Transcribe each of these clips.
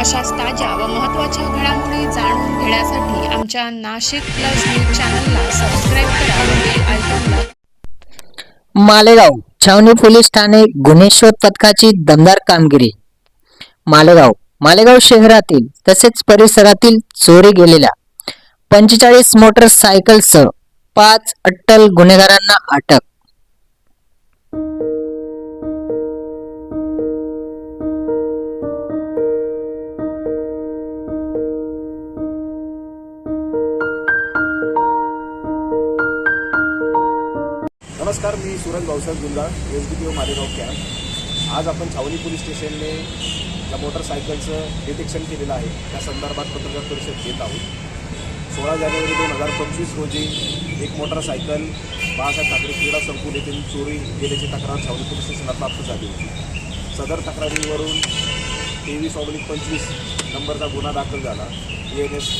अशाच ताज्या व महत्त्वाच्या घडामोडी जाणून घेण्यासाठी आमच्या नाशिक प्लस न्यूज चॅनलला सबस्क्राईब करा आयकॉनला मालेगाव छावणी पोलीस ठाणे गुन्हे शोध पथकाची दमदार कामगिरी. मालेगाव मालेगाव शहरातील तसेच परिसरातील चोरी गेलेल्या पंचेचाळीस मोटरसायकलसह पाच अट्टल गुन्हेगारांना अटक. नमस्कार मी Suraj Bhausaheb Gunjal S D P O Malegaon camp आज आपण छावणी पोलीस स्टेशनने ज्या मोटरसायकलचं डिटेक्शन केलेलं आहे त्या संदर्भात पत्रकार परिषद घेत आहोत. सोळा जानेवारी दोन हजार पंचवीस रोजी एक मोटरसायकल बाळासाहेब ठाकरे क्रीडा संकुल येथील चोरी गेल्याची तक्रार छावणी पोलीस स्टेशनला प्राप्त झाली होती. सदर तक्रारीवरून तेवीस ऑब्लिक पंचवीस नंबरचा गुन्हा दाखल झाला. ए एन एस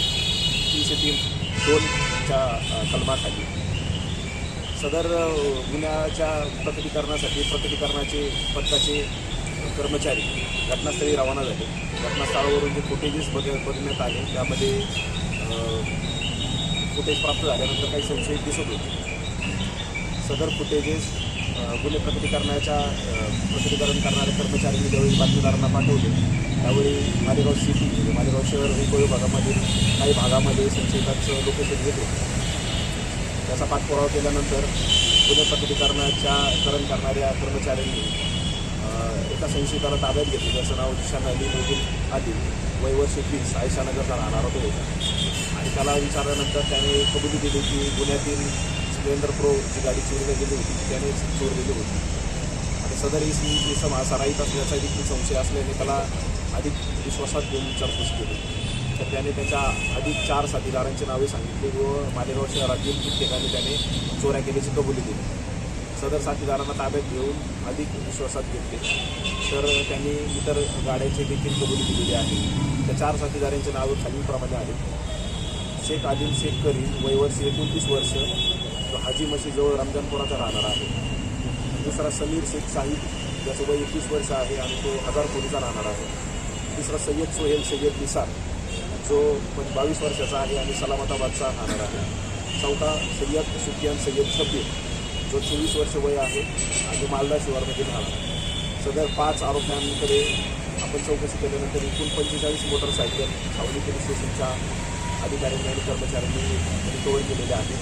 तीनशे तीन दोनच्या कलमाखाली सदर गुन्ह्याच्या प्रकटीकरणासाठी प्रकटीकरणाचे पथकाचे कर्मचारी घटनास्थळी रवाना झाले. घटनास्थळावरून जे फुटेजेस बघ बघण्यात आले त्यामध्ये फुटेज प्राप्त झाल्यानंतर काही संशयित दिसत होते. सदर फुटेजेस गुन्हे प्रकटीकरणाच्या प्रकटीकरण करणाऱ्या कर्मचाऱ्यांनी ज्यावेळी बातमीदारांना पाठवले त्यावेळी मालेगाव सिटी म्हणजे मालेगाव शहर वेगवेगळ्या भागामधील काही भागामध्ये संशयिताचं लोकेशन घेत होते. त्याचा पाठपुरावा केल्यानंतर गुन्हे प्रकटीकरणाच्या करण करणाऱ्या कर्मचाऱ्यांनी एका संशयिताला ताब्यात घेतलं. ज्याचं नाव जिशान अली मोदील आधी वय वीस आयशानगरचा राहणार होतो होता आणि त्याला विचारल्यानंतर त्याने कबुली दिली की गुन्ह्यातील स्प्लेंडर प्रो जी गाडी चोरीला गेली होती. त्याने त्याने चोरलेली होती. आणि सदर इसमी जी समासा राहीत असल्याचा देखील संशय असल्याने त्याला अधिक विश्वासात घेऊन विचारपूस केली. तर त्याने त्याच्या अधिक चार साथीदारांची नावे सांगितली व मालेगाव शहरातील ठिकठिकाणी त्याने चोऱ्या केल्याची कबुली दिली. सदर साथीदारांना ताब्यात घेऊन अधिक विश्वासात घेतले. तर त्यांनी इतर गाड्यांची देखील कबुली दिलेली आहे. त्या चार साथीदारांची नावं खालीलप्रमाणे आहेत. शेख आदिल शेख करीम वयवर्षी एकोणतीस वर्ष हाजी मशीजवळ रमजानपुराचा राहणार आहे. दुसरा समीर शेख साहिब ज्याचं वय एकवीस वर्ष आहे आणि तो हजार राहणार आहे. तिसरा सय्यद सोहेल सय्यद निसार जो पण बावीस वर्षाचा आहे आणि सलामताबादचा राहणार आहे. चौथा सय्यद सुफियान सय्यद शब्बीर जो चोवीस वर्ष वय आहे आणि मालदा शिवारमध्ये राहणार आहे. सदर पाच आरोप्यांकडे आपण चौकशी केल्यानंतर एकूण पंचेचाळीस मोटरसायकल सावली पोलीस स्टेशनच्या अधिकाऱ्यांनी आणि कर्मचाऱ्यांनी रिकवर केलेल्या आहेत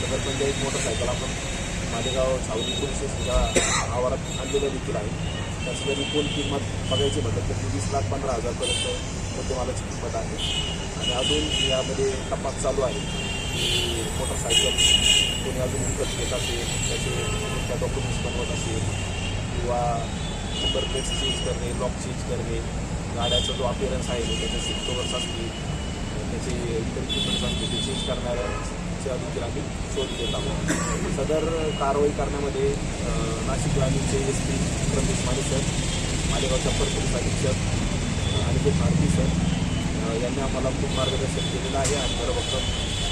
सदर म्हणजे एक मोटरसायकल आपण मालेगाव सावली पोलीस स्टेशनच्या आवारात आणलेल्या देखील आहे. त्याची जर एकूण किंमत बघायची म्हटलं तर ती वीस लाख पंधरा हजारपर्यंत मुद्देमालाची किंमत आहे आणि अजून यामध्ये तपास चालू आहे की मोटरसायकल कोणी अजून विकत घेत असेल त्याचे त्या डॉक्युमेंट्स बनवत असेल किंवा नंबर प्लेट्स चेंज करणे लॉक चेंज करणे गाड्याचा जो अपिअरन्स आहे त्याचे सीट कवर्स असतील त्याचे इतर इक्विपमेंट्स असतील ते चेंज करणाऱ्याचे देखील आम्ही शोध घेत आहोत. सदर कारवाई करण्यामध्ये नाशिक ग्रामीणचे एस पी प्रदेश माने सर मालेगावच्या अप्पर अधीक्षक आणि ते भारती सर यांनी आम्हाला खूप मार्गदर्शन केलेलं आहे आणि भरभक्कम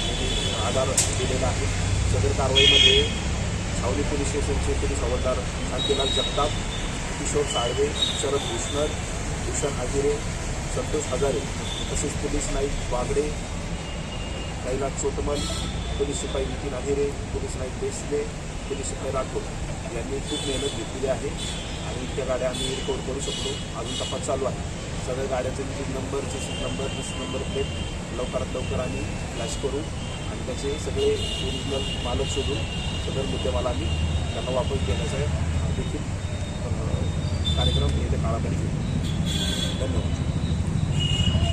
यांनी आधार दिलेला आहे. सदर कारवाईमध्ये सावली पोलीस स्टेशनचे पोलीस हवालदार शांतीलाल जगताप किशोर साळवे शरद भूषणर भूषण हजिरे संतोष हजारे तसेच पोलीस नाईक वागडे कैलास चोटमल पोलीस शिपाई नितीन अहिरे पोलीस नाईक देसले पोलीस शिपाई राठोड यांनी खूप मेहनत घेतलेली आहे आणि त्या गाड्या आम्ही रिकवर करू शकलो. अजून तपास चालू आहे. सगळ्या गाड्याचे engine number chassis number this number plate लवकरात लवकर आम्ही फ्लॅश करू आणि त्याचे सगळे ओरिजिनल मालक शोधून सदर मुद्देमाला आम्ही त्यांना वापस देण्याचा देखील कार्यक्रम येत्या काळामध्ये घेऊ धन्यवाद.